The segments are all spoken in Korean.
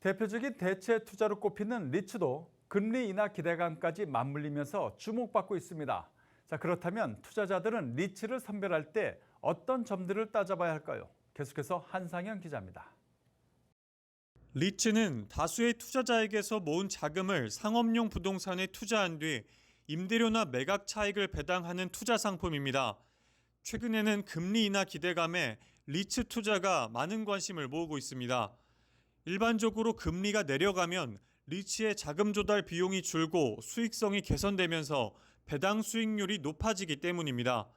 대표적인 대체 투자로 꼽히는 리츠도 금리 인하 기대감까지 맞물리면서 주목받고 있습니다. 자, 그렇다면 투자자들은 리츠를 선별할 때 어떤 점들을 따져봐야 할까요? 계속해서 한상현 기자입니다. 리츠는 다수의 투자자에게서 모은 자금을 상업용 부동산에 투자한 뒤 임대료나 매각 차익을 배당하는 투자 상품입니다. 최근에는 금리 인하 기대감에 리츠 투자가 많은 관심을 모으고 있습니다. 일반적으로 금리가 내려가면 리츠의 자금 조달 비용이 줄고 수익성이 개선되면서 배당 수익률이 높아지기 때문입니다.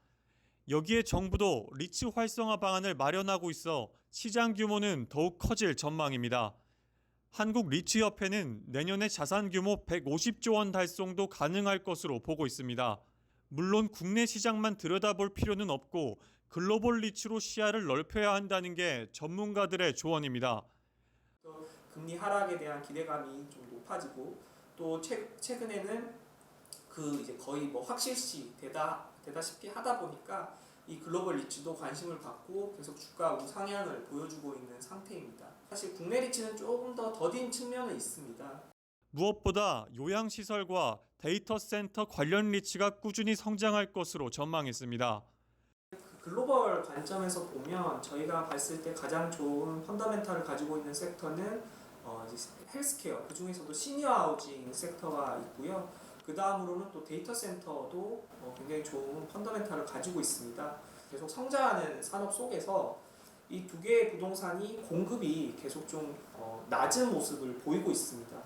여기에 정부도 리츠 활성화 방안을 마련하고 있어 시장 규모는 더욱 커질 전망입니다. 한국 리츠협회는 내년에 자산 규모 150조 원 달성도 가능할 것으로 보고 있습니다. 물론 국내 시장만 들여다볼 필요는 없고 글로벌 리츠로 시야를 넓혀야 한다는 게 전문가들의 조언입니다. 또 금리 하락에 대한 기대감이 좀 높아지고 또 최, 최근에는 그 이제 거의 뭐 확실시 되다 되다시피 하다 보니까 이 글로벌 리츠도 관심을 갖고 계속 주가 우상향을 보여주고 있는 상태입니다. 사실 국내 리츠는 조금 더 더딘 측면은 있습니다. 무엇보다 요양시설과 데이터 센터 관련 리츠가 꾸준히 성장할 것으로 전망했습니다. 그 글로벌 관점에서 보면 저희가 봤을 때 가장 좋은 펀더멘탈을 가지고 있는 섹터는 어 이제 헬스케어 그 중에서도 시니어 하우징 섹터가 있고요. 그 다음으로는 또 데이터 센터도 어 굉장히 좋은 펀더멘탈을 가지고 있습니다. 계속 성장하는 산업 속에서 이 두 개의 부동산이 공급이 계속 좀 어 낮은 모습을 보이고 있습니다.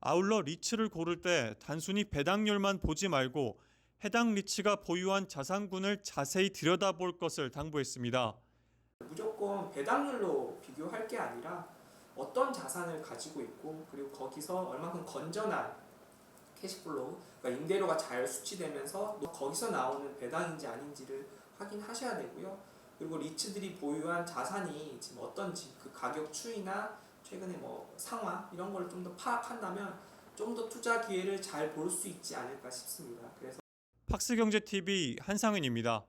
아울러 리츠를 고를 때 단순히 배당률만 보지 말고 해당 리츠가 보유한 자산군을 자세히 들여다볼 것을 당부했습니다. 무조건 배당률로 비교할 게 아니라 어떤 자산을 가지고 있고 그리고 거기서 얼마큼 건전한 캐시플로우, 그러니까 임대료가 잘 수치되면서 거기서 나오는 배당인지 아닌지를 확인하셔야 되고요. 그리고 리츠들이 보유한 자산이 지금 어떤지 그 가격 추이나 최근에 뭐 상황 이런 걸 좀 더 파악한다면 좀 더 투자 기회를 잘 볼 수 있지 않을까 싶습니다. 그래서 팍스경제TV 한상은입니다.